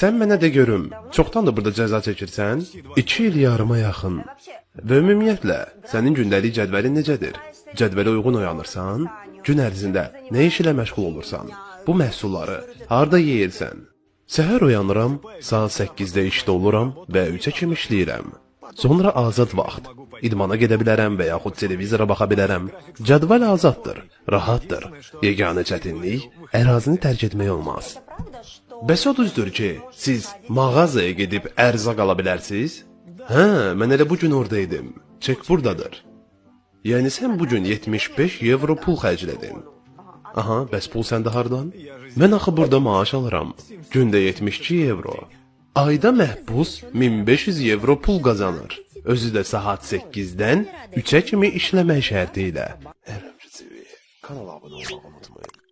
Sən mənə de görüm, çoxdandır burada cəza çəkirsən? 2 il yarıma yaxın. Və ümumiyyətlə, sənin gündəlik cədvəlin necədir? Cədvələ uyğun oyanırsan? Gün ərzində nə iş ilə məşğul olursan? Bu məhsulları harda yeyirsən? Səhər oyanıram, saat 8-də işdə oluram və 3-ə kimi işləyirəm. Sonra azad vaxt. İdmana gedə bilərəm və yaxud televizora baxa bilərəm. Cədvəl azaddır, rahatdır. Yeganə çətinlik ərazini tərk etmək olmaz. Bəs o düzdür ki, siz mağazaya gedib ərzaq ala bilərsiniz? Hə, mən elə bu gün oradaydım. Çek burdadır. Yəni sən bu gün 75 evro pul xərclədin. Aha, bəs pul səndə hardan? Mən axı burada maaş alıram. Gündə 72 evro. Ayda məhbus 1500 evro pul qazanır. Özü də saat 8-dən 3-ə kimi işləmək şərti ilə. Kanala abunə olmağı unutmayın.